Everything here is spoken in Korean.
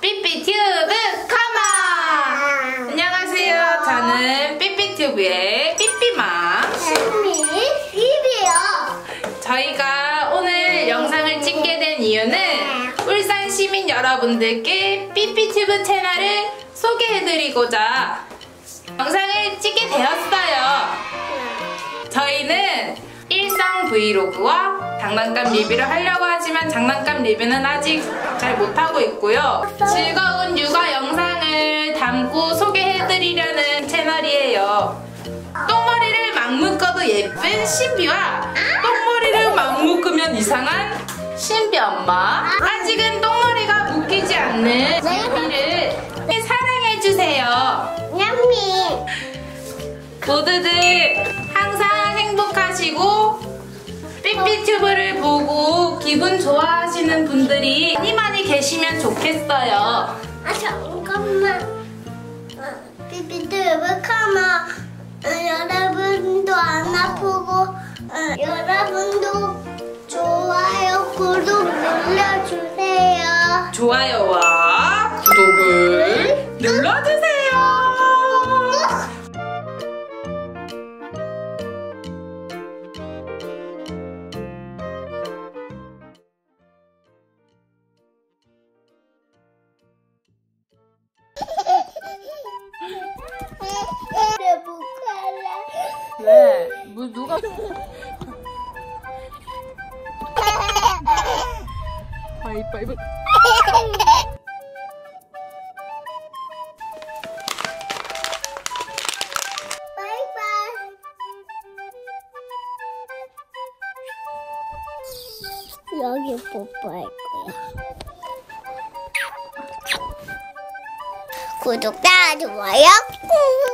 삐삐튜브 커머! 안녕하세요. 저는 삐삐튜브의 삐삐맘. 입이요. 저희가 오늘 영상을 찍게 된 이유는 울산 시민 여러분들께 삐삐튜브 채널을 소개해드리고자 영상을 찍게 되었어요. 저희는 일상 브이로그와 장난감 리뷰를 하려고 하지만 장난감 리뷰는 아직 잘 못하고 있고요. 즐거운 육아 영상을 담고 소개해드리려는 채널이에요. 똥머리를 막 묶어도 예쁜 신비와 똥머리를 막 묶으면 이상한 신비 엄마. 아직은 똥머리가 묶이지 않는 신비를 사랑해주세요. 냠미. 모두들 항상 행복하시고 삐삐 튜브를 보고 기분 좋아하시는 분들이 많이 많이 계시면 좋겠어요. 아 잠깐만. 어, 비비드브 카마. 어, 여러분도 안 아프고 어, 여러분도 좋아요 구독 눌러주세요. 좋아요와 뭐 누가 가위바위보 바이바이. 여기 뽀뽀할 거야. 구독과 좋아요 꾹.